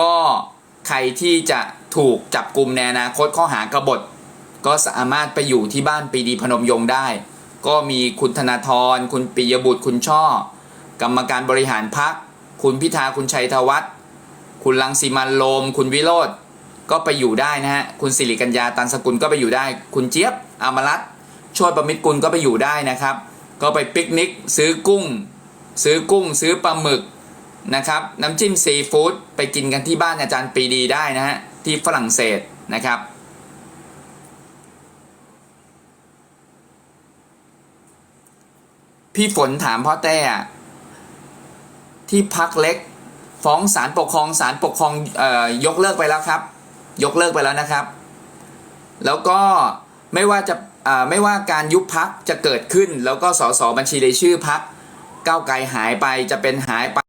ก็ใครที่จะถูกจับกลุ่มในอนาคตข้อหากบฏ ก็สามารถไปอยู่ที่บ้านปีดีพนมยงค์ได้ ก็มีคุณธนาธรคุณปิยบุตรคุณช่อ กรรมการบริหารพัก คุณพิธาคุณชัยธวัฒน์คุณลังสีมันโลม คุณวิโรธก็ไปอยู่ได้นะฮะ คุณสิริกัญญาตันสกุลก็ไปอยู่ได้ คุณเจี๊ยบอมรัตน์โชติประมิตรกุลก็ไปอยู่ได้นะครับ ก็ไปปิกนิก ซื้อกุ้ง ซื้อกุ้ง ซื้อปลาหมึก นะครับน้ำจิ้มซีฟู้ดไปกินกันที่บ้านอาจารย์ปีดีได้นะฮะที่ฝรั่งเศสนะครับ พี่ฝนถามพ่อแต้อะที่พักเล็ก ฟ้องศาลปกครองศาลปกครองเออยกเลิกไปแล้วครับ ยกเลิกไปแล้วนะครับ แล้วก็ไม่ว่าจะอ่าไม่ว่าการยุบพักจะเกิดขึ้น แล้วก็สสบัญชีรายชื่อพักก้าวไกลหายไปจะเป็นหายไป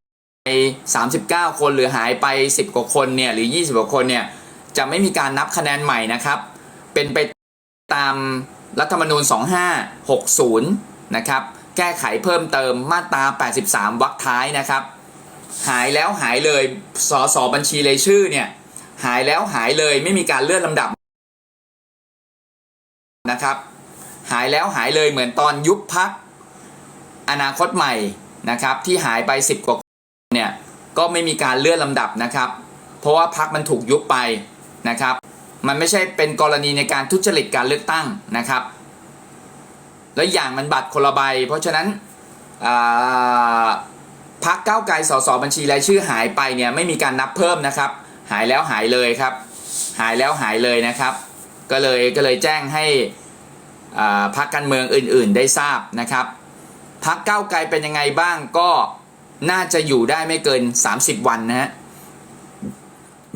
39 คนหรือหายไป 10 กว่าคนเนี่ยหรือ 20 กว่าคนเนี่ยจะไม่มีการนับคะแนนใหม่นะครับ เป็นไปตามรัฐธรรมนูญ 2560 นะครับ แก้ไขเพิ่มเติมมาตรา 83 วรรคท้ายนะครับ หายแล้วหายเลยสสบัญชีรายชื่อเนี่ยหายแล้วหายเลยไม่มีการเลื่อนลำดับนะครับ หายแล้วหายเลยเหมือนตอนยุบพักอนาคตใหม่นะครับที่หายไป 10 กว่า ก็ไม่มีการเลื่อนลำดับนะครับ เพราะว่าพักมันถูกยุบไปนะครับ มันไม่ใช่เป็นกรณีในการทุจริตการเลือกตั้งนะครับ แล้วอย่างมันบัตรคนละใบ เพราะฉะนั้นพักเก้าไกลสสบัญชีรายชื่อหายไปเนี่ยไม่มีการนับเพิ่มนะครับ หายแล้วหายเลยครับ หายแล้วหายเลยนะครับ ก็เลยก็เลยแจ้งให้พักการเมืองอื่น ๆ ได้ทราบนะครับพักเก้าไกลเป็นยังไงบ้างก็ น่าจะอยู่ได้ไม่เกิน 30 วันนะฮะ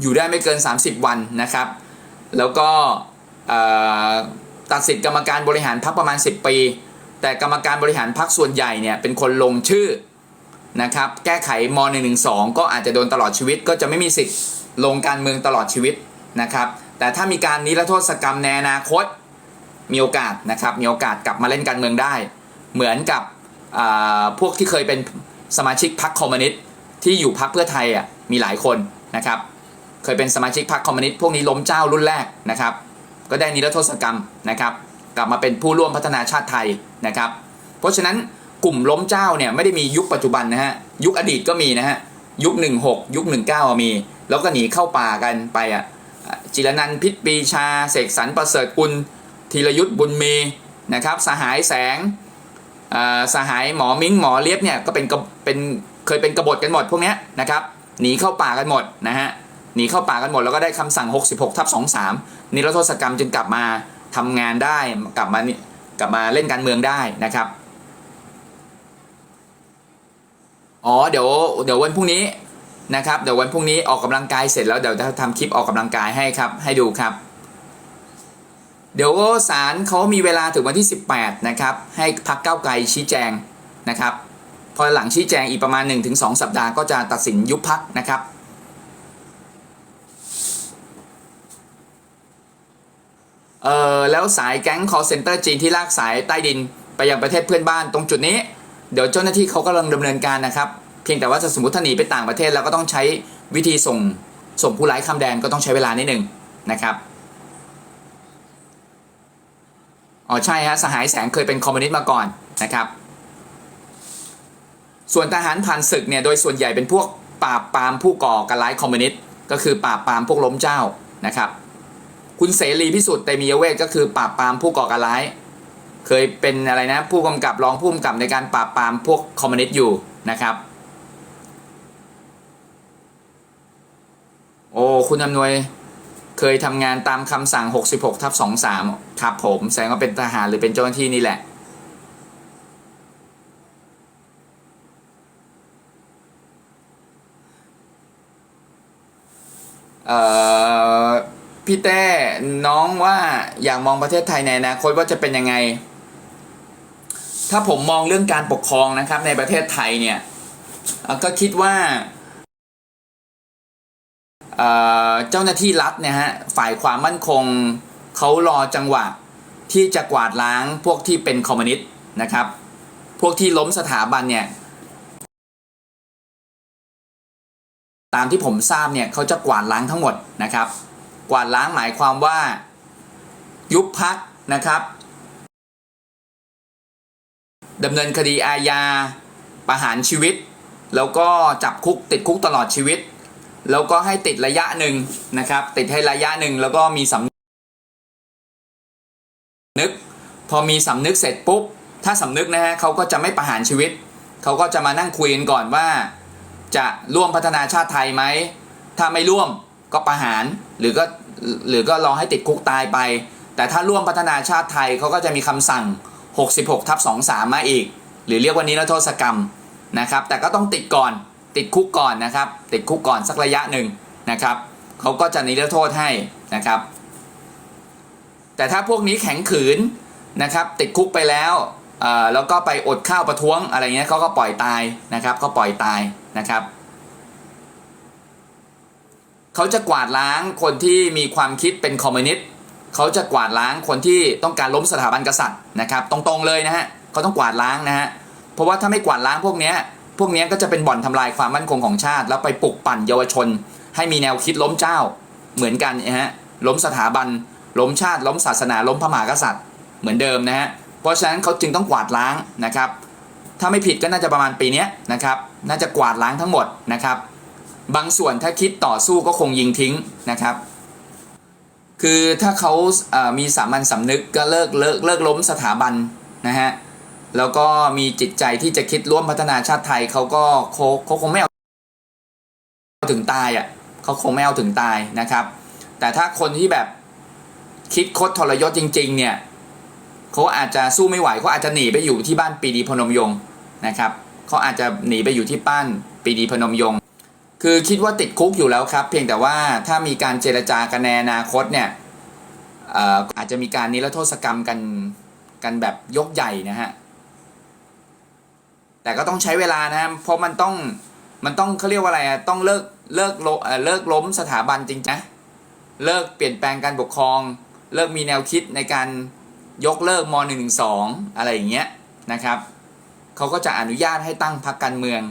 อยู่ได้ไม่เกิน 30 วันนะครับ แล้วก็ตัดสิทธิ์กรรมการบริหารพักประมาณ 10 ปี แต่กรรมการบริหารพักส่วนใหญ่เนี่ยเป็นคนลงชื่อนะครับแก้ไขม .112 ก็อาจจะโดนตลอดชีวิต ก็จะไม่มีสิทธิ์ลงการเมืองตลอดชีวิตนะครับแต่ถ้ามีการนิรโทษกรรมในอนาคตมีโอกาสนะครับมีโอกาสกลับมาเล่นการเมืองได้ เหมือนกับพวกที่เคยเป็น สมาชิกพรรคคอมมิวนิสต์ที่อยู่พรรคเพื่อไทยอะมีหลายคนนะครับ เคยเป็นสมาชิกพรรคคอมมิวนิสต์พวกนี้ล้มเจ้ารุ่นแรกนะครับ ก็ได้นิรโทษกรรมนะครับ กลับมาเป็นผู้ร่วมพัฒนาชาติไทยนะครับ เพราะฉะนั้นกลุ่มล้มเจ้าเนี่ยไม่ได้มียุคปัจจุบันนะฮะยุคอดีตก็มีนะฮะยุค 16 ยุค 19 มี แล้วก็หนีเข้าป่ากันไปอะจิรนันพิษปีชา เสกสรรประเสริฐกุลธีรยุทธ์บุญมีนะครับ สหายแสง สหายหมอมิ้งหมอเลียบเนี่ยก็เป็นเป็นเคยเป็นกบฏกันหมดพวกนี้นะครับหนีเข้าป่ากันหมดนะฮะหนีเข้าป่ากันหมดแล้วก็ได้คำสั่ง 66ทับ23นิรโทษกรรมจึงกลับมาทำงานได้กลับมากลับมาเล่นการเมืองได้นะครับอ๋อเดี๋ยวเดี๋ยววันพรุ่งนี้นะครับเดี๋ยววันพรุ่งนี้ออกกำลังกายเสร็จแล้วเดี๋ยวจะทำคลิปออกกำลังกายให้ครับให้ดูครับ เดี๋ยวศาลเขามีเวลาถึงวันที่ 18 นะครับ ให้พักเก้าไกลชี้แจงนะครับ พอหลังชี้แจงอีกประมาณ 1-2 สัปดาห์ก็จะตัดสินยุบพักนะครับเออแล้วสายแก๊ง call center จีนที่ลากสายใต้ดินไปยังประเทศเพื่อนบ้านตรงจุดนี้ เดี๋ยวเจ้าหน้าที่เขากำลังดำเนินการนะครับ เพียงแต่ว่าจะสมมติถ้าหนีไปต่างประเทศเราก็ต้องใช้วิธีส่งส่งผู้ร้ายข้ามแดนก็ต้องใช้เวลานิดหนึ่งนะครับ อ๋อใช่ฮะสหายแสงเคยเป็นคอมมิวนิสต์มาก่อนนะครับ ส่วนทหารผ่านศึกเนี่ยโดยส่วนใหญ่เป็นพวกปราบปรามผู้ก่อการร้ายคอมมิวนิสต์ก็คือปราบปรามพวกล้มเจ้านะครับคุณเสรีพิสุทธิ์เตมียเวทก็คือปราบปรามผู้ก่อการร้าย เคยเป็นอะไรนะผู้กำกับรองผู้กำกับในการปราบปรามพวกคอมมิวนิสต์อยู่นะครับ โอ้คุณอำนวย เคยทำงานตามคำสั่ง 66ทับ23 ครับผม แสดงว่าเป็นทหารหรือเป็นเจ้าหน้าที่นี่แหละ เอ่อ พี่แต้น้องว่าอยากมองประเทศไทยในอนาคตว่าจะเป็นยังไง ถ้าผมมองเรื่องการปกครองนะครับในประเทศไทยเนี่ย ก็คิดว่า เจ้าหน้าที่รัฐเนี่ยฮะฝ่ายความมั่นคงเขารอจังหวะที่จะกวาดล้างพวกที่เป็นคอมมิวนิสต์นะครับ พวกที่ล้มสถาบันเนี่ยตามที่ผมทราบเนี่ยเขาจะกวาดล้างทั้งหมดนะครับ กวาดล้างหมายความว่า ยุบพักนะครับดำเนินคดีอาญาประหารชีวิต แล้วก็จับคุกติดคุกตลอดชีวิต แล้วก็ให้ติดระยะหนึ่งนะครับ ติดให้ระยะหนึ่งแล้วก็มีสำนึก พอมีสำนึกเสร็จปุ๊บ ถ้าสำนึกนะฮะเขาก็จะไม่ประหารชีวิต เขาก็จะมานั่งคุยกันก่อนว่า จะร่วมพัฒนาชาติไทยไหม ถ้าไม่ร่วมก็ประหาร หรือก็หรือก็รอให้ติดคุกตายไป แต่ถ้าร่วมพัฒนาชาติไทยเขาก็จะมีคำสั่ง 66ทับ23 มาอีก หรือเรียกว่านิรโทษกรรมนะครับ แต่ก็ต้องติดก่อน ติดคุกก่อนนะครับ ติดคุกก่อนสักระยะหนึ่งนะครับเขาก็จะนิรโทษให้นะครับ แต่ถ้าพวกนี้แข็งขืนนะครับ ติดคุกไปแล้วแล้วก็ไปอดข้าวประท้วงอะไรเงี้ยเขาก็ปล่อยตายนะครับเขาปล่อยตายนะครับเขาจะกวาดล้างคนที่มีความคิดเป็นคอมมิวนิสต์เขาจะกวาดล้างคนที่ต้องการล้มสถาบันกษัตริย์นะครับ ตรงๆเลยนะฮะเขาต้องกวาดล้างนะฮะเพราะว่าถ้าไม่กวาดล้างพวกเนี้ย พวกนี้ก็จะเป็นบ่อนทำลายความมั่นคงของชาติ แล้วไปปลุกปั่นเยาวชน ให้มีแนวคิดล้มเจ้าเหมือนกันนะฮะล้มสถาบัน ล้มชาติ ล้มศาสนา ล้มพระมหากษัตริย์ เหมือนเดิมนะฮะเพราะฉะนั้นเขาจึงต้องกวาดล้างนะครับ ถ้าไม่ผิดก็น่าจะประมาณปีนี้นะครับน่าจะกวาดล้างทั้งหมดนะครับ บางส่วนถ้าคิดต่อสู้ก็คงยิงทิ้งนะครับ คือถ้าเขามีสามัญสำนึกก็เลิกเลิกเลิกล้มสถาบันนะฮะ แล้วก็มีจิตใจที่จะคิดร่วมพัฒนาชาติไทยเขาก็เขาเขาคงไม่เอาถึงตายอะเขาคงไม่เอาถึงตายนะครับ แต่ถ้าคนที่แบบคิดคดทรยศจริง ๆ เนี่ยเขาอาจจะสู้ไม่ไหวเขาอาจจะหนีไปอยู่ที่บ้านปีดีพนมยงนะครับเขาอาจจะหนีไปอยู่ที่บ้านปีดีพนมยงคือคิดว่าติดคุกอยู่แล้วครับ เพียงแต่ว่าถ้ามีการเจรจากันในอนาคตเนี่ยอออาจจะมีการนิรโทษกรรมกันกันแบบยกใหญ่นะฮะ แต่ก็ต้องใช้เวลานะเพราะมันต้องมันต้องเขาเรียกว่าอะไรอะต้องเลิกเลิกลเลิกล้มสถาบันจริงนะเลิกเปลี่ยนแปลงการปกครอง เลิกมีแนวคิดในการยกเลิกม .112 อะไรอย่างเงี้ยนะครับเขาก็จะอนุญาตให้ตั้งพรรคการเมือง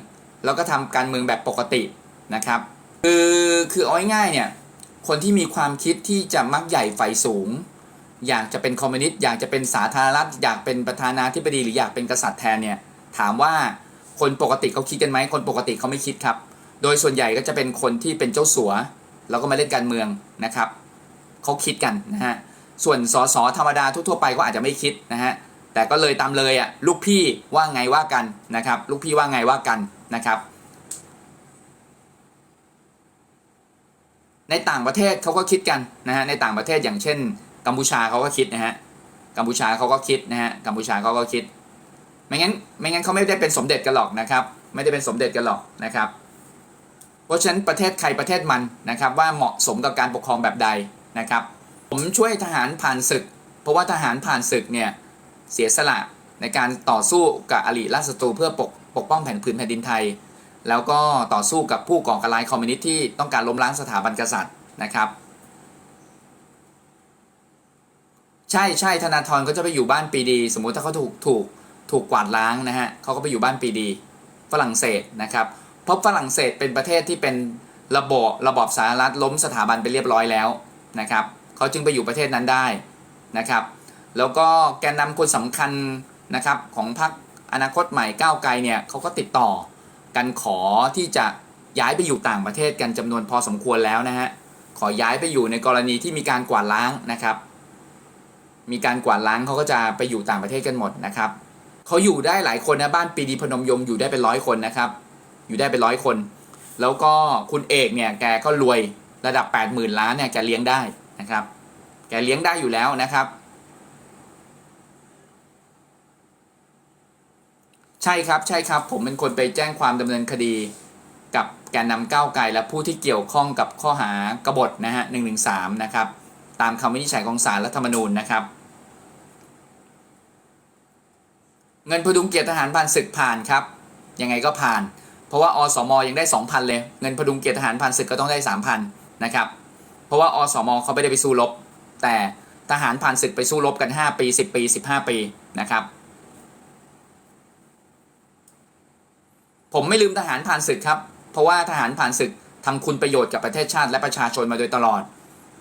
แล้วก็ทำการเมืองแบบปกตินะครับ คือคือเอาง่ายๆเนี่ยคนที่มีความคิดที่จะมักใหญ่ไฟสูง อยากจะเป็นคอมมิวนิสต์อยากจะเป็นสาธารณรัฐอยากเป็นประธานาธิบดีหรืออยากเป็นกษัตริย์แทนเนี่ย ถามว่าคนปกติเขาคิดกันไหมคนปกติเขาไม่คิดครับ โดยส่วนใหญ่ก็จะเป็นคนที่เป็นเจ้าสัว แล้วก็มาเล่นการเมืองนะครับเขาคิดกันนะฮะส่วนสสธรรมดาทั่วไปก็อาจจะไม่คิดนะฮะแต่ก็เลยตามเลยอะลูกพี่ว่าไงว่ากันนะครับลูกพี่ว่าไงว่ากันนะครับในต่างประเทศเขาก็คิดกันนะฮะในต่างประเทศอย่างเช่น กัมพูชาเขาก็คิดนะฮะกัมพูชาเขาก็คิดนะฮะกัมพูชาเขาก็คิด ไม่งั้นไม่งั้นเขาไม่ได้เป็นสมเด็จกันหรอกนะครับ ไม่ได้เป็นสมเด็จกันหรอกนะครับ เพราะฉะนั้นประเทศใครประเทศมันนะครับ ว่าเหมาะสมกับการปกครองแบบใดนะครับ ผมช่วยทหารผ่านศึก เพราะว่าทหารผ่านศึกเนี่ยเสียสละในการต่อสู้กับอริราชศัตรูเพื่อปกปกป้องแผ่นผืนแผ่นดินไทย แล้วก็ต่อสู้กับผู้ก่อการร้ายคอมมิวนิสต์ที่ต้องการล้มล้างสถาบันกษัตริย์นะครับใช่ใช่ธนาธรก็จะไปอยู่บ้านปีดี สมมุติถ้าเขาถูกถูก ถูกกวาดล้างนะฮะเขาก็ไปอยู่บ้านปีดีฝรั่งเศสนะครับเพราะฝรั่งเศสเป็นประเทศที่เป็นระบบระบอบสาธารณรัฐล้มสถาบันไปเรียบร้อยแล้วนะครับเขาจึงไปอยู่ประเทศนั้นได้นะครับ แล้วก็แกนนำคนสำคัญนะครับของพรรคอนาคตใหม่ก้าวไกลเนี่ยเขาก็ติดต่อกันขอที่จะย้ายไปอยู่ต่างประเทศกันจำนวนพอสมควรแล้วนะฮะขอย้ายไปอยู่ในกรณีที่มีการกวาดล้างนะครับ มีการกวาดล้างเขาก็จะไปอยู่ต่างประเทศกันหมดนะครับ เขาอยู่ได้หลายคนนะบ้านปีดีพนมยงอยู่ได้เป็นร้อยคนนะครับ อยู่ได้เป็นร้อยคน แล้วก็คุณเอกเนี่ยแกก็รวยระดับ 8 0,000 ล้านเนี่ยแกเลี้ยงได้นะครับ แกเลี้ยงได้อยู่แล้วนะครับ ใช่ครับใช่ครับ ผมเป็นคนไปแจ้งความดำเนินคดีกับแกนนำก้าวไกลและผู้ที่เกี่ยวข้องกับข้อหากบฏนะฮะหนึ่งหนึ่งสามนะครับ ตามคำวินิจฉัยของศาลรัฐธรรมนูญนะครับ เงินพดุงเกียรติทหารผ่านศึกผ่านครับ ยังไงก็ผ่าน เพราะว่าอสมยังได้ 2,000 เลย เงินพดุงเกียรติทหารผ่านศึกก็ต้องได้ 3,000 นะครับ เพราะว่าอสมเขาไม่ได้ไปสู้รบ แต่ทหารผ่านศึกไปสู้รบกัน 5 ปี 10 ปี 15 ปีนะครับ ผมไม่ลืมทหารผ่านศึกครับ เพราะว่าทหารผ่านศึกทำคุณประโยชน์กับประเทศชาติและประชาชนมาโดยตลอด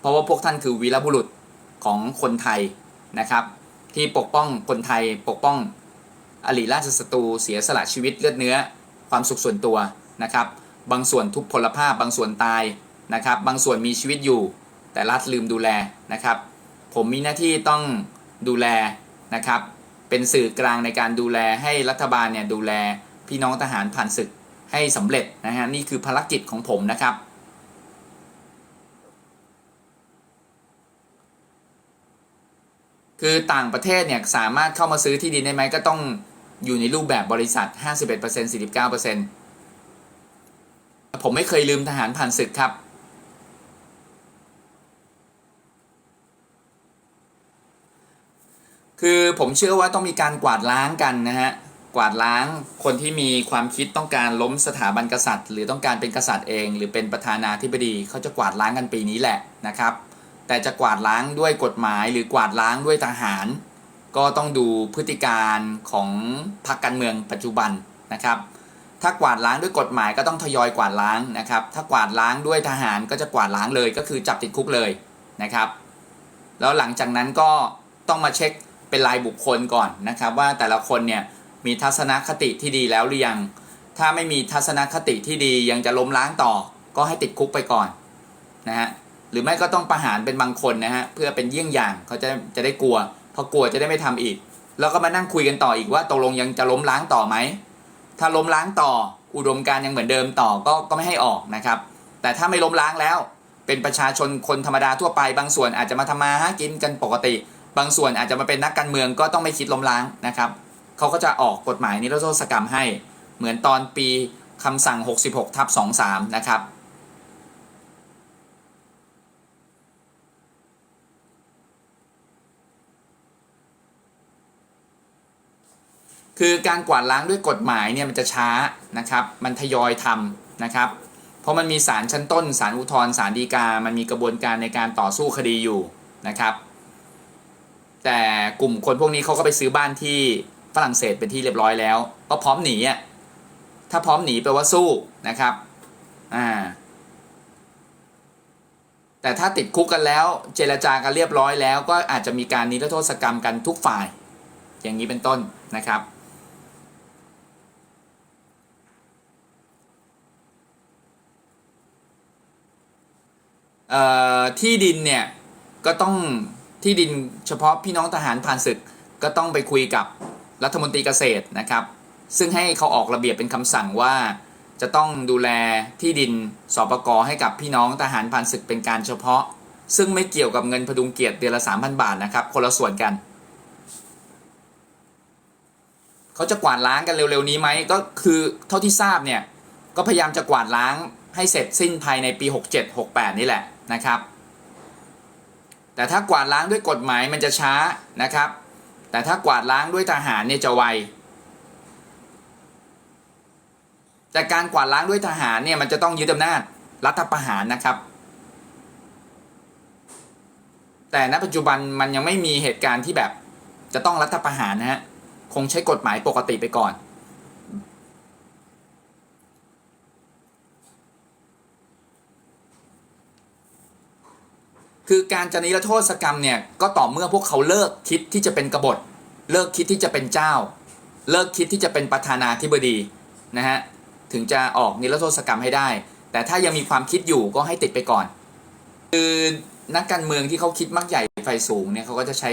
เพราะว่าพวกท่านคือวีรบุรุษของคนไทยนะครับ ที่ปกป้องคนไทยปกป้อง อริราชศัตรูเสียสละชีวิตเลือดเนื้อ ความสุขส่วนตัวนะครับ บางส่วนทุพพลภาพ บางส่วนตายนะครับ บางส่วนมีชีวิตอยู่ แต่รัฐลืมดูแลนะครับ ผมมีหน้าที่ต้องดูแลนะครับ เป็นสื่อกลางในการดูแลให้รัฐบาลเนี่ยดูแลพี่น้องทหารผ่านศึกให้สำเร็จนะฮะนี่คือภารกิจของผมนะครับคือต่างประเทศเนี่ยสามารถเข้ามาซื้อที่ดินได้ไหมก็ต้อง อยู่ในรูปแบบบริษัท 51% 49%ผมไม่เคยลืมทหารผ่านศึกครับ คือผมเชื่อว่าต้องมีการกวาดล้างกันนะฮะ กวาดล้างคนที่มีความคิดต้องการล้มสถาบันกษัตริย์ หรือต้องการเป็นกษัตริย์เอง หรือเป็นประธานาธิบดีเขาจะกวาดล้างกันปีนี้แหละนะครับ แต่จะกวาดล้างด้วยกฎหมายหรือกวาดล้างด้วยทหาร ก็ต้องดูพฤติการของพรรคการเมืองปัจจุบันนะครับ ถ้ากวาดล้างด้วยกฎหมายก็ต้องทยอยกวาดล้างนะครับ ถ้ากวาดล้างด้วยทหารก็จะกวาดล้างเลยก็คือจับติดคุกเลยนะครับ แล้วหลังจากนั้นก็ต้องมาเช็คเป็นรายบุคคลก่อนนะครับ ว่าแต่ละคนเนี่ยมีทัศนคติที่ดีแล้วหรือยัง ถ้าไม่มีทัศนคติที่ดียังจะล้มล้างต่อ ก็ให้ติดคุกไปก่อนนะฮะหรือไม่ก็ต้องประหารเป็นบางคนนะฮะเพื่อเป็นเยี่ยงอย่างเขาจะจะได้กลัว พอกลัวจะได้ไม่ทำอีก แล้วก็มานั่งคุยกันต่ออีกว่าตกลงยังจะล้มล้างต่อไหม ถ้าล้มล้างต่ออุดมการยังเหมือนเดิมต่อก็ก็ไม่ให้ออกนะครับ แต่ถ้าไม่ล้มล้างแล้ว เป็นประชาชนคนธรรมดาทั่วไป บางส่วนอาจจะมาทำมาหากินกันปกติ บางส่วนอาจจะมาเป็นนักการเมืองก็ต้องไม่คิดล้มล้างนะครับเขาก็จะออกกฎหมายนิรโทษกรรมให้ เหมือนตอนปีคำสั่ง 66ทับ23 นะครับ คือการกวาดล้างด้วยกฎหมายเนี่ยมันจะช้านะครับ มันทยอยทำนะครับ เพราะมันมีศาลชั้นต้นศาลอุทธรณ์ศาลฎีกา มันมีกระบวนการในการต่อสู้คดีอยู่นะครับ แต่กลุ่มคนพวกนี้เขาก็ไปซื้อบ้านที่ฝรั่งเศสเป็นที่เรียบร้อยแล้ว ก็พร้อมหนีอะ ถ้าพร้อมหนีแปลว่าสู้นะครับ อ่า แต่ถ้าติดคุกกันแล้ว เจรจากันเรียบร้อยแล้ว ก็อาจจะมีการนิรโทษกรรมกันทุกฝ่าย อย่างนี้เป็นต้นนะครับ เอ่อ ที่ดินเนี่ยก็ต้องที่ดินเฉพาะพี่น้องทหารผ่านศึกก็ต้องไปคุยกับรัฐมนตรีเกษตรนะครับ ซึ่งให้เขาออกระเบียบเป็นคำสั่งว่าจะต้องดูแลที่ดินสปกให้กับพี่น้องทหารผ่านศึกเป็นการเฉพาะ ซึ่งไม่เกี่ยวกับเงินพดุงเกียรติเดือนละ 3,000 บาทนะครับ คนละส่วนกัน เขาจะกวาดล้างกันเร็วๆนี้ไหมก็คือเท่าที่ทราบเนี่ย ก็พยายามจะกวาดล้างให้เสร็จสิ้นภายในปี 67-68 นี่แหละ นะครับ แต่ถ้ากวาดล้างด้วยกฎหมายมันจะช้านะครับ แต่ถ้ากวาดล้างด้วยทหารเนี่ยจะไว แต่การกวาดล้างด้วยทหารเนี่ยมันจะต้องยึดอำนาจรัฐประหารนะครับ แต่ณปัจจุบันมันยังไม่มีเหตุการณ์ที่แบบจะต้องรัฐประหารนะฮะคงใช้กฎหมายปกติไปก่อน คือการจะนิรโทษกรรมเนี่ยก็ต่อเมื่อพวกเขาเลิกคิดที่จะเป็นกบฏ เลิกคิดที่จะเป็นเจ้า เลิกคิดที่จะเป็นประธานาธิบดีนะฮะถึงจะออกนิรโทษกรรมให้ได้ แต่ถ้ายังมีความคิดอยู่ก็ให้ติดไปก่อน คือนักการเมืองที่เขาคิดมักใหญ่ไฟสูงเนี่ยเขาก็จะใช้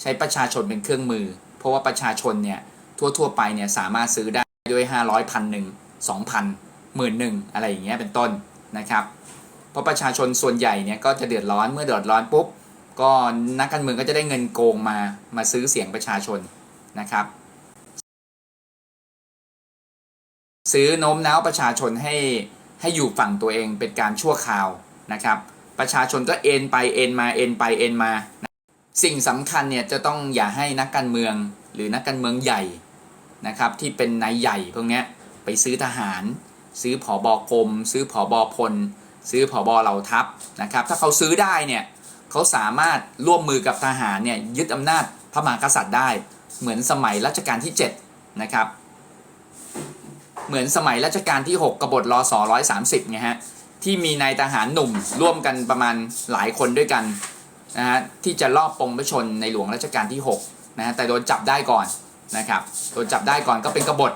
ใช้ประชาชนเป็นเครื่องมือ เพราะว่าประชาชนเนี่ยทั่วๆไปเนี่ยสามารถซื้อได้ด้วย 500พันหนึ่งสองพันหมื่นหนึ่งอะไรอย่างเงี้ยเป็นต้นนะครับ เพราะประชาชนส่วนใหญ่เนี่ยก็จะเดือดร้อนเมื่อเดือดร้อนปุ๊บก็นักการเมืองก็จะได้เงินโกงมามาซื้อเสียงประชาชนนะครับ ซื้อโน้มน้าวประชาชนให้ให้อยู่ฝั่งตัวเองเป็นการชั่วคราวนะครับ ประชาชนก็เอ็นไปเอ็นมาเอ็นไปเอ็นมา สิ่งสำคัญเนี่ยจะต้องอย่าให้นักการเมืองหรือนักการเมืองใหญ่นะครับที่เป็นนายใหญ่พวกนี้ไปซื้อทหาร ซื้อผอบอกรม ซื้อผอบอพล ซื้อผอบอเหล่าทัพนะครับ ถ้าเขาซื้อได้เนี่ยเขาสามารถร่วมมือกับทหารเนี่ยยึดอำนาจพระมหากษัตริย์ได้ เหมือนสมัยรัชกาลที่ 7 นะครับ เหมือนสมัยรัชกาลที่ 6 กบฏรอสอ130ไงฮะที่มีนายทหารหนุ่มร่วมกันประมาณหลายคนด้วยกันนะฮะที่จะลอบปงพระชนในหลวงรัชกาลที่6นะฮะแต่โดนจับได้ก่อนนะครับโดนจับได้ก่อนก็เป็นกบฏ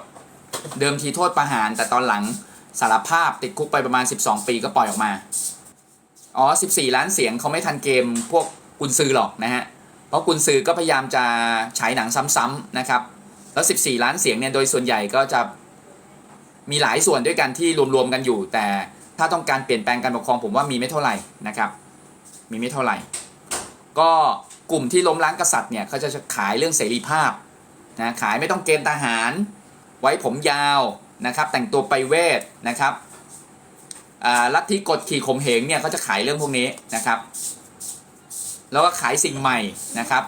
เดิมทีโทษประหารแต่ตอนหลัง สารภาพติดคุกไปประมาณ 12 ปีก็ปล่อยออกมา อ๋อ 14 ล้านเสียงเขาไม่ทันเกมพวกกุนซือหรอกนะฮะ เพราะกุนซือก็พยายามจะฉายหนังซ้ำๆนะครับ แล้ว 14 ล้านเสียงเนี่ยโดยส่วนใหญ่ก็จะมีหลายส่วนด้วยกันที่รวมๆกันอยู่ แต่ถ้าต้องการเปลี่ยนแปลงการปกครองผมว่ามีไม่เท่าไหร่นะครับ มีไม่เท่าไหร่ ก็กลุ่มที่ล้มล้างกษัตริย์เนี่ยเขาจะขายเรื่องเสรีภาพนะขายไม่ต้องเกณฑ์ทหาร ไว้ผมยาว นะครับ แต่งตัวไปเวทนะครับอ่าลัทธิกดขี่ข่มเหงเนี่ยเขาจะขายเรื่องพวกนี้นะครับ แล้วก็ขายสิ่งใหม่นะครับ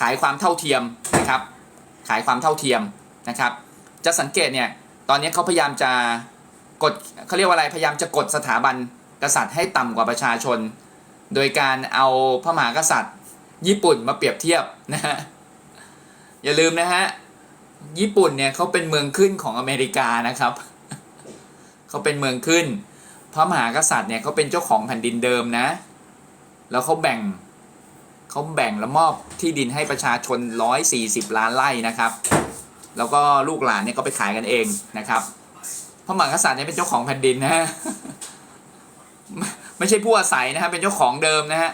ขายความเท่าเทียมนะครับ ขายความเท่าเทียมนะครับ จะสังเกตเนี่ยตอนนี้เขาพยายามจะกดเขาเรียกว่าอะไรพยายามจะกดสถาบันกษัตริย์ให้ต่ำกว่าประชาชน โดยการเอาพระมหากษัตริย์ ญี่ปุ่นมาเปรียบเทียบนะฮะอย่าลืมนะฮะ ญี่ปุ่นเนี่ยเขาเป็นเมืองขึ้นของอเมริกานะครับ เขาเป็นเมืองขึ้น พระมหากษัตริย์เนี่ยเขาเป็นเจ้าของแผ่นดินเดิมนะ แล้วเขาแบ่งเขาแบ่งและมอบที่ดินให้ประชาชน 140 ล้านไร่นะครับ แล้วก็ลูกหลานเนี่ยก็ไปขายกันเองนะครับ พระมหากษัตริย์เนี่ยเป็นเจ้าของแผ่นดินนะฮะ ไม่ใช่ผู้อาศัยนะฮะ เป็นเจ้าของเดิมนะฮะ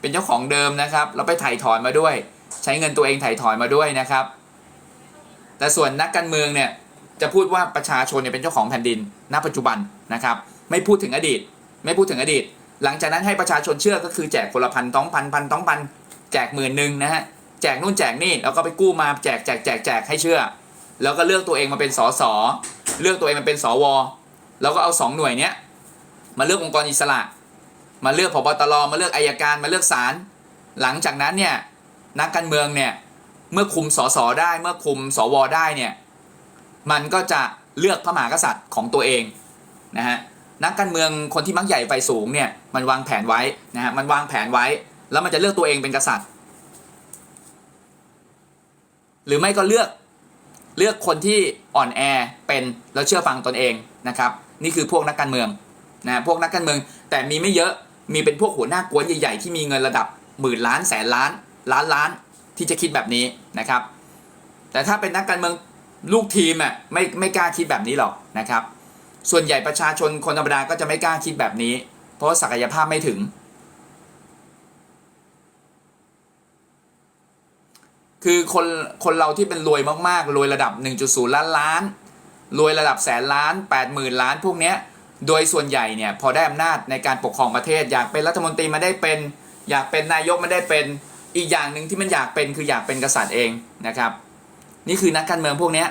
เป็นเจ้าของเดิมนะครับ แล้วไปถ่ายถอนมาด้วย ใช้เงินตัวเองถ่ายถอนมาด้วยนะครับ แต่ส่วนนักการเมืองเนี่ยจะพูดว่าประชาชนเนี่ยเป็นเจ้าของแผ่นดิน ณ ปัจจุบันนะครับ ไม่พูดถึงอดีต ไม่พูดถึงอดีต หลังจากนั้นให้ประชาชนเชื่อก็คือแจกคนละพันต้องพันพันต้องพันแจกหมื่นหนึ่งนะฮะแจกนู่นแจกนี่แล้วก็ไปกู้มาแจกแจกแจกแจกให้เชื่อ แล้วก็เลือกตัวเองมาเป็นสสเลือกตัวเองมาเป็นสวแล้วก็เอาสองหน่วยเนี้ยมาเลือกองค์กรอิสระ มาเลือกพบตรมาเลือกอายการมาเลือกศาลหลังจากนั้นเนี่ยนักการเมืองเนี่ย เมื่อคุมสสได้เมื่อคุมสวได้เนี่ยมันก็จะเลือกพระมหากษัตริย์ของตัวเองนะฮะนักการเมืองคนที่มักใหญ่ไฟสูงเนี่ยมันวางแผนไว้นะฮะมันวางแผนไว้ แล้วมันจะเลือกตัวเองเป็นกษัตริย์ หรือไม่ก็เลือกเลือกคนที่อ่อนแอเป็นแล้วเชื่อฟังตนเองนะครับนี่คือพวกนักการเมืองนะพวกนักการเมืองแต่มีไม่เยอะมีเป็นพวกหัวหน้ากวนใหญ่ๆที่มีเงินระดับหมื่นล้านแสนล้านล้านล้าน ที่จะคิดแบบนี้นะครับ แต่ถ้าเป็นนักการเมืองลูกทีมอะไม่ไม่กล้าคิดแบบนี้หรอกนะครับ ส่วนใหญ่ประชาชนคนธรรมดาก็จะไม่กล้าคิดแบบนี้ เพราะศักยภาพไม่ถึง คือคนคนเราที่เป็นรวยมากๆรวยระดับ 1.0 ล้านล้านรวยระดับแสนล้าน 80,000 ล้าน พวกเนี้ยโดยส่วนใหญ่เนี่ยพอได้อำนาจในการปกครองประเทศ อยากเป็นรัฐมนตรีมาได้เป็น อยากเป็นนายกมาได้เป็น อีกอย่างหนึ่งที่มันอยากเป็นคืออยากเป็นกษัตริย์เองนะครับ นี่คือนักการเมืองพวกนี้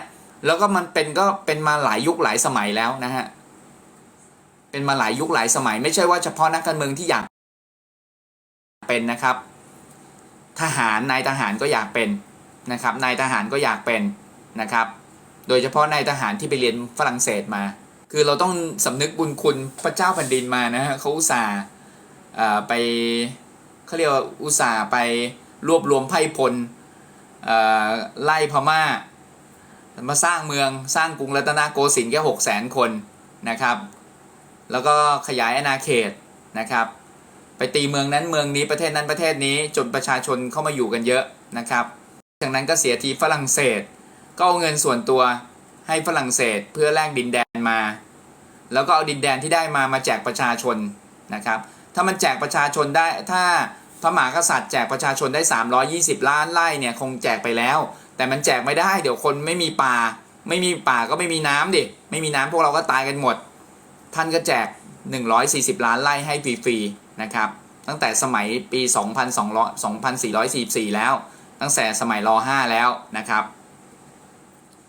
แล้วก็มันเป็นก็เป็นมาหลายยุคหลายสมัยแล้วนะฮะเป็นมาหลายยุคหลายสมัย ไม่ใช่ว่าเฉพาะนักการเมืองที่อยากเป็นนะครับ ทหารนายทหารก็อยากเป็นนะครับนายทหารก็อยากเป็นนะครับ โดยเฉพาะนายทหารที่ไปเรียนฝรั่งเศสมา คือเราต้องสำนึกบุญคุณพระเจ้าแผ่นดินมานะฮะเขาอุตส่าห์ไป เขาเรียกว่าอุตส่าห์ไปรวบรวมไพ่พลไล่พม่า มาสร้างเมืองสร้างกรุงรัตนโกสินทร์แค่หกแสนคนนะครับ แล้วก็ขยายอาณาเขตนะครับ ไปตีเมืองนั้นเมืองนี้ประเทศนั้นประเทศนี้จนประชาชนเข้ามาอยู่กันเยอะนะครับ จากนั้นก็เสียทีฝรั่งเศส ก็เอาเงินส่วนตัวให้ฝรั่งเศสเพื่อแลกดินแดนมา แล้วก็เอาดินแดนที่ได้มามาแจกประชาชนนะครับ ถ้ามันแจกประชาชนได้ถ้าพระมหากษัตริย์แจกประชาชนได้ 320 ล้านไร่เนี่ยคงแจกไปแล้ว แต่มันแจกไม่ได้เดี๋ยวคนไม่มีป่า ไม่มีป่าก็ไม่มีน้ำดิไม่มีน้ำพวกเราก็ตายกันหมด ท่านก็แจก 140 ล้านไร่ให้ฟรีๆนะครับตั้งแต่สมัยปี2200 2444 แล้ว ตั้งแต่สมัยร5แล้วนะครับ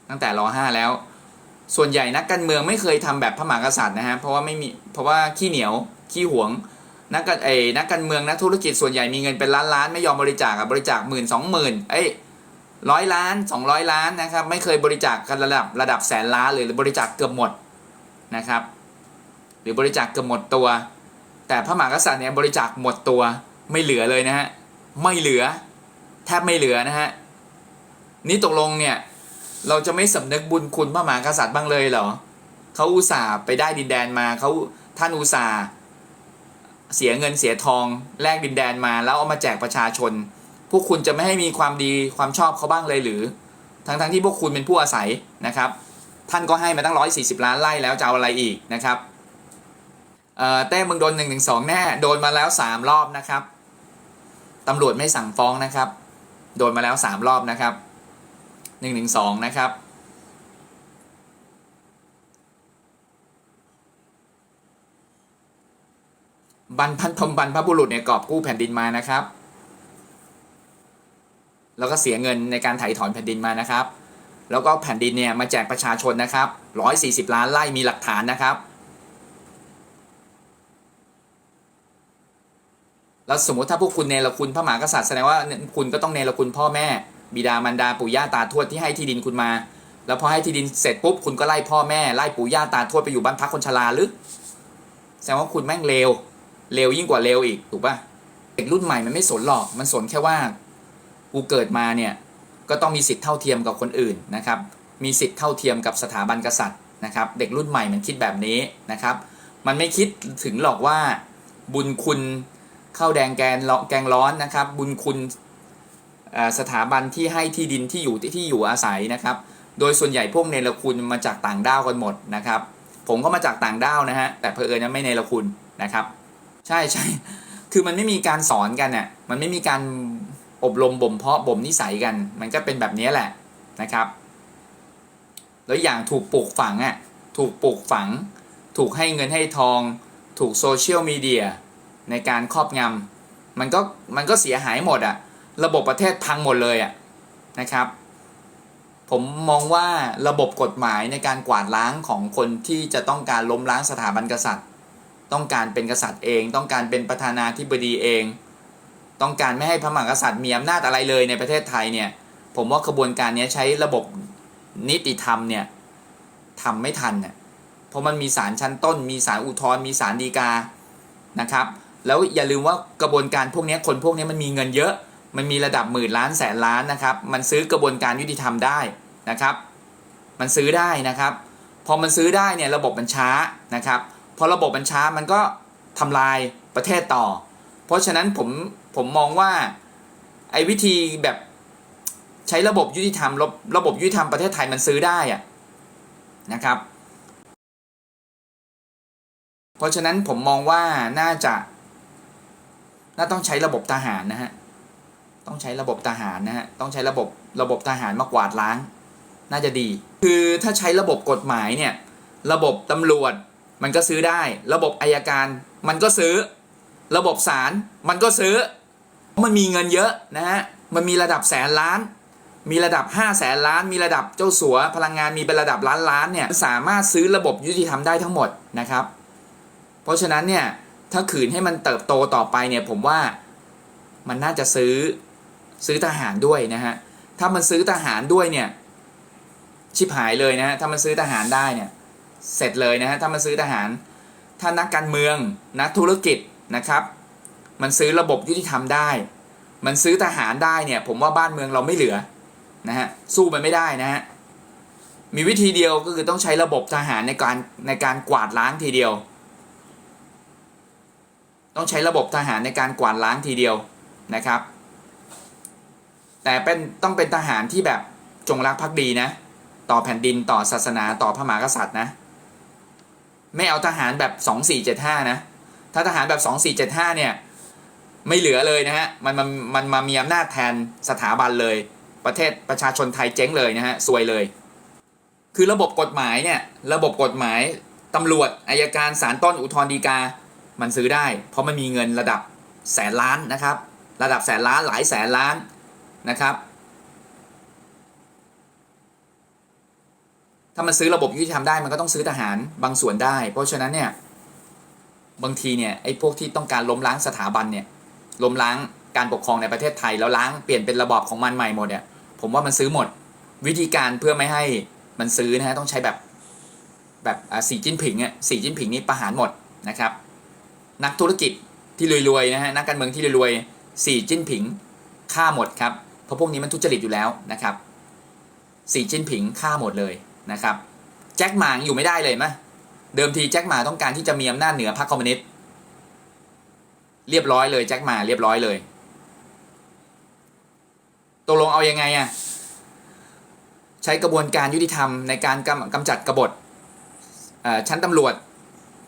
ตั้งแต่ร5แล้ว ส่วนใหญ่นักการเมืองไม่เคยทำแบบพระมหากษัตริย์นะฮะเพราะว่าไม่มีเพราะว่าขี้เหนียวขี้หวง นักการเอยนักการเมืองนักธุรกิจส่วนใหญ่มีเงินเป็นล้านล้านไม่ยอมบริจาคอะบริจาคหมื่นสองหมื่นเอ้ยร้อยล้านสองร้อยล้านนะครับ ไม่เคยบริจาคกันระดับระดับแสนล้านเลยหรือบริจาคเกือบหมดนะครับ หรือบริจาคเกือบหมดตัว แต่พระมหากษัตริย์เนี่ยบริจาคหมดตัวไม่เหลือเลยนะฮะไม่เหลือ แทบไม่เหลือนะฮะนี่ตกลงเนี่ยเราจะไม่สำนึกบุญคุณพระมหากษัตริย์บ้างเลยเหรอเขาอุตส่าห์ไปได้ดินแดนมาเขาท่านอุตส่าห์ เสียเงินเสียทองแลกดินแดนมาแล้วเอามาแจกประชาชน พวกคุณจะไม่ให้มีความดีความชอบเขาบ้างเลยหรือ ทั้งๆทที่พวกคุณเป็นผู้อาศัยนะครับ ท่านก็ให้มาตั้ง 140 ล้านไร่แล้วจะเอาอะไรอีกนะครับเอ่อเต้มึงโดน1นึแน่โดนมาแล้ว 3 รอบนะครับตำรวจไม่สั่งฟ้องนะครับ โดนมาแล้ว 3 รอบนะครับ1นึนะครับ บรรพันธมบรรพบุรุษเนี่ยกอบกู้แผ่นดินมานะครับ แล้วก็เสียเงินในการไถ่ถอนแผ่นดินมานะครับ แล้วก็แผ่นดินเนี่ยมาแจกประชาชนนะครับร้อยสี่สิบล้านไร่มีหลักฐานนะครับ แล้วสมมติถ้าพวกคุณเนรคุณพระมหากษัตริย์แสดงว่าคุณก็ต้องเนรคุณพ่อแม่ บิดามารดาปู่ย่าตาทวดที่ให้ที่ดินคุณมา แล้วพอให้ที่ดินเสร็จปุ๊บคุณก็ไล่พ่อแม่ไล่ปู่ย่าตาทวดไปอยู่บ้านพักคนชราหรือแสดงว่าคุณแม่งเลว เลวยิ่งกว่าเลวอีกถูกปะเด็กรุ่นใหม่มันไม่สนหรอกมันสนแค่ว่ากูเกิดมาเนี่ยก็ต้องมีสิทธิ์เท่าเทียมกับคนอื่นนะครับ มีสิทธิ์เท่าเทียมกับสถาบันกษัตริย์นะครับ เด็กรุ่นใหม่มันคิดแบบนี้นะครับ มันไม่คิดถึงหรอกว่าบุญคุณข้าวแดงแกงร้อนแกงร้อนนะครับ บุญคุณสถาบันที่ให้ที่ดินที่อยู่ที่อยู่อาศัยนะครับ โดยส่วนใหญ่พวกเนรคุณมาจากต่างด้าวกันหมดนะครับ ผมก็มาจากต่างด้าวนะฮะแต่เพอเอิญนะไม่เนรคุณนะครับ ใช่ใช่คือมันไม่มีการสอนกันน่ะมันไม่มีการอบรมบ่มเพาะบ่มนิสัยกัน มันก็เป็นแบบนี้แหละนะครับ แล้วอย่างถูกปลูกฝังอะถูกปลูกฝัง ถูกให้เงินให้ทอง ถูกโซเชียลมีเดียในการครอบงำมันก็มันก็เสียหายหมดอะระบบประเทศพังหมดเลยอะนะครับ ผมมองว่าระบบกฎหมายในการกวาดล้างของคนที่จะต้องการล้มล้างสถาบันกษัตริย์ ต้องการเป็นกษัตริย์เอง ต้องการเป็นประธานาธิบดีเอง ต้องการไม่ให้พระมหากษัตริย์มีอำนาจอะไรเลยในประเทศไทยเนี่ย ผมว่าขบวนการนี้ใช้ระบบนิติธรรมเนี่ยทำไม่ทันเนี่ยเพราะมันมีศาลชั้นต้น มีศาลอุทธรณ์มีศาลฎีกานะครับ แล้วอย่าลืมว่ากระบวนการพวกนี้คนพวกนี้มันมีเงินเยอะ มันมีระดับหมื่นล้านแสนล้านนะครับ มันซื้อกระบวนการยุติธรรมได้นะครับ มันซื้อได้นะครับ พอมันซื้อได้เนี่ยระบบมันช้านะครับ พอระบบมันช้ามันก็ทำลายประเทศต่อ เพราะฉะนั้นผมผมมองว่าไอ้วิธีแบบใช้ระบบยุติธรรมระระบบยุติธรรมประเทศไทยมันซื้อได้อะนะครับ เพราะฉะนั้นผมมองว่าน่าจะน่าต้องใช้ระบบทหารนะฮะต้องใช้ระบบทหารนะฮะต้องใช้ระบบระบบทหารมากวาดล้าง น่าจะดี คือถ้าใช้ระบบกฎหมายเนี่ยระบบตำรวจ มันก็ซื้อได้ ระบบอายการมันก็ซื้อ ระบบศาลมันก็ซื้อ มันมีเงินเยอะนะฮะมันมีระดับแสนล้าน มีระดับ5แสนล้าน มีระดับเจ้าสัวพลังงานมีเป็นระดับล้านล้านเนี่ยสามารถซื้อระบบยุติธรรมได้ทั้งหมดนะครับ เพราะฉะนั้นเนี่ยถ้าขืนให้มันเติบโตต่อไปเนี่ยผมว่ามันน่าจะซื้อซื้อทหารด้วยนะฮะถ้ามันซื้อทหารด้วยเนี่ยชิบหายเลยนะฮะถ้ามันซื้อทหารได้เนี่ย เสร็จเลยนะฮะถ้ามันซื้อทหาร ถ้านักการเมืองนักธุรกิจนะครับ มันซื้อระบบยุติธรรมได้ มันซื้อทหารได้เนี่ยผมว่าบ้านเมืองเราไม่เหลือนะฮะสู้มันไม่ได้นะฮะมีวิธีเดียวก็คือต้องใช้ระบบทหารในการในการกวาดล้างทีเดียว ต้องใช้ระบบทหารในการกวาดล้างทีเดียวนะครับ แต่เป็นต้องเป็นทหารที่แบบจงรักภักดีนะ ต่อแผ่นดินต่อศาสนาต่อพระมหากษัตริย์นะ ไม่เอาทหารแบบ 2475 นะ ถ้าทหารแบบ 2475 เนี่ย ไม่เหลือเลยนะฮะ มันมันมันมามีอำนาจแทนสถาบันเลย ประเทศประชาชนไทยเจ๊งเลยนะฮะซวยเลย คือระบบกฎหมายเนี่ย ระบบกฎหมายตำรวจอายการศาลต้นอุทธรณ์ฎีกา มันซื้อได้ เพราะมันมีเงินระดับแสนล้านนะครับ ระดับแสนล้านหลายแสนล้านนะครับ ถ้ามันซื้อระบบยุติธรรมได้มันก็ต้องซื้อทหารบางส่วนได้ เพราะฉะนั้นเนี่ยบางทีเนี่ยไอ้พวกที่ต้องการล้มล้างสถาบันเนี่ยล้มล้างการปกครองในประเทศไทยแล้วล้างเปลี่ยนเป็นระบอบของมันใหม่หมดเนี่ยผมว่ามันซื้อหมดวิธีการเพื่อไม่ให้มันซื้อนะฮะต้องใช้แบบแบบสีจิ้นผิงอะสีจิ้นผิงนี่ประหารหมดนะครับนักธุรกิจที่รวยๆนะฮะนักการเมืองที่รวยๆสีจิ้นผิงฆ่าหมดครับเพราะพวกนี้มันทุจริตอยู่แล้วนะครับสีจิ้นผิงฆ่าหมดเลย นะครับแจ็คหมางอยู่ไม่ได้เลยมะเดิมทีแจ็คหมาต้องการที่จะมีอำนาจเหนือพรรคคอมมิวนิสต์เรียบร้อยเลยแจ็คหมาเรียบร้อยเลยตกลงเอายังไงอะใช้กระบวนการยุติธรรมในการกำกำจัดกบฏชั้นตำรวจ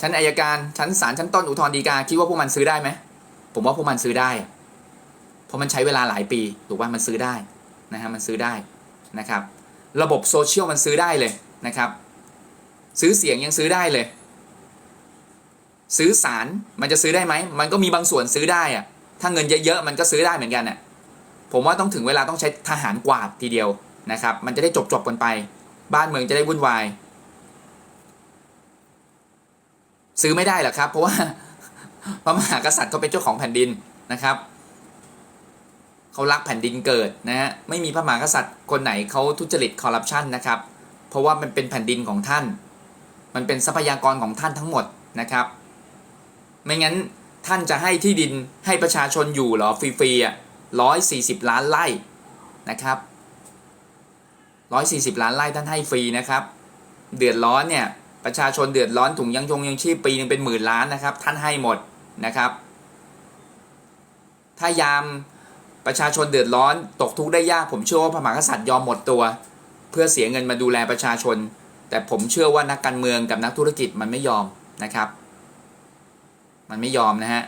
ชั้นอายการชั้นศาลชั้นต้นอุทธรณ์ฎีกาคิดว่าพวกมันซื้อได้ไหมผมว่าพวกมันซื้อได้ เพราะมันใช้เวลาหลายปีถูกว่ามันซื้อได้นะฮะมันซื้อได้นะครับ ระบบโซเชียลมันซื้อได้เลยนะครับ ซื้อเสียงยังซื้อได้เลย ซื้อสารมันจะซื้อได้ไหม มันก็มีบางส่วนซื้อได้อะถ้าเงินเยอะๆมันก็ซื้อได้เหมือนกันน่ะผมว่าต้องถึงเวลาต้องใช้ทหารกวาดทีเดียวนะครับ มันจะได้จบๆกันไป บ้านเมืองจะได้วุ่นวาย ซื้อไม่ได้หรอกครับ เพราะว่าพระมหากษัตริย์เขาเป็นเจ้าของแผ่นดินนะครับ เขารักแผ่นดินเกิดนะฮะไม่มีพระมหากษัตริย์คนไหนเขาทุจริตคอร์รัปชันนะครับ เพราะว่ามันเป็นแผ่นดินของท่าน มันเป็นทรัพยากรของท่านทั้งหมดนะครับ ไม่งั้นท่านจะให้ที่ดินให้ประชาชนอยู่หรอฟรีๆอะร้อยสี่สิบล้านไร่นะครับร้อยสี่สิบล้านไร่ท่านให้ฟรีนะครับ เดือดร้อนเนี่ยประชาชนเดือดร้อนถุงยังชงยังชีพปีหนึงเป็นหมื่นล้านนะครับ ท่านให้หมดนะครับ ถ้ายาม ประชาชนเดือดร้อนตกทุกข์ได้ยากผมเชื่อว่าพระมหากษัตริย์ยอมหมดตัว เพื่อเสียเงินมาดูแลประชาชน แต่ผมเชื่อว่านักการเมืองกับนักธุรกิจมันไม่ยอมนะครับ มันไม่ยอมนะฮะ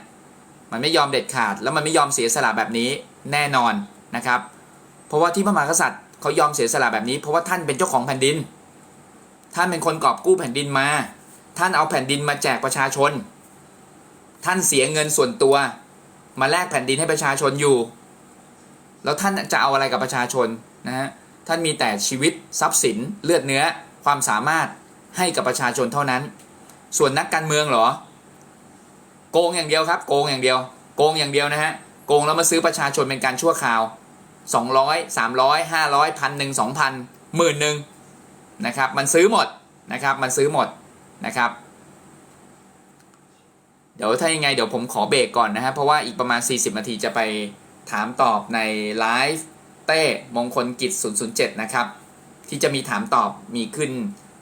มันไม่ยอมเด็ดขาด แล้วมันไม่ยอมเสียสละแบบนี้แน่นอนนะครับ เพราะว่าที่พระมหากษัตริย์เขายอมเสียสละแบบนี้ เพราะว่าท่านเป็นเจ้าของแผ่นดิน ท่านเป็นคนกอบกู้แผ่นดินมา ท่านเอาแผ่นดินมาแจกประชาชน ท่านเสียเงินส่วนตัว มาแลกแผ่นดินให้ประชาชนอยู่ แล้วท่านจะเอาอะไรกับประชาชนนะฮะท่านมีแต่ชีวิตทรัพย์สินเลือดเนื้อความสามารถให้กับประชาชนเท่านั้น ส่วนนักการเมืองเหรอ โกงอย่างเดียวครับ โกงอย่างเดียว โกงอย่างเดียวนะฮะโกงแล้วมาซื้อประชาชนเป็นการชั่วคราว 200 300 500พันหนึ่งสองพันหมื่นหนึ่งนะครับมันซื้อหมดนะครับมันซื้อหมดนะครับ เดี๋ยวถ้ายังไงเดี๋ยวผมขอเบรกก่อนนะฮะเพราะว่าอีกประมาณ 40 นาทีจะไป ถามตอบในไลฟ์เต้มงคลกิจ 007 นะครับ ที่จะมีถามตอบมีขึ้น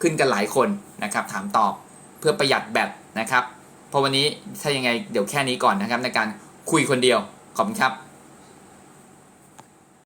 ขึ้นกันหลายคนนะครับ ถามตอบเพื่อประหยัดแบตนะครับ เพราะวันนี้ถ้ายังไงเดี๋ยวแค่นี้ก่อนนะครับในการคุยคนเดียว ขอบคุณครับ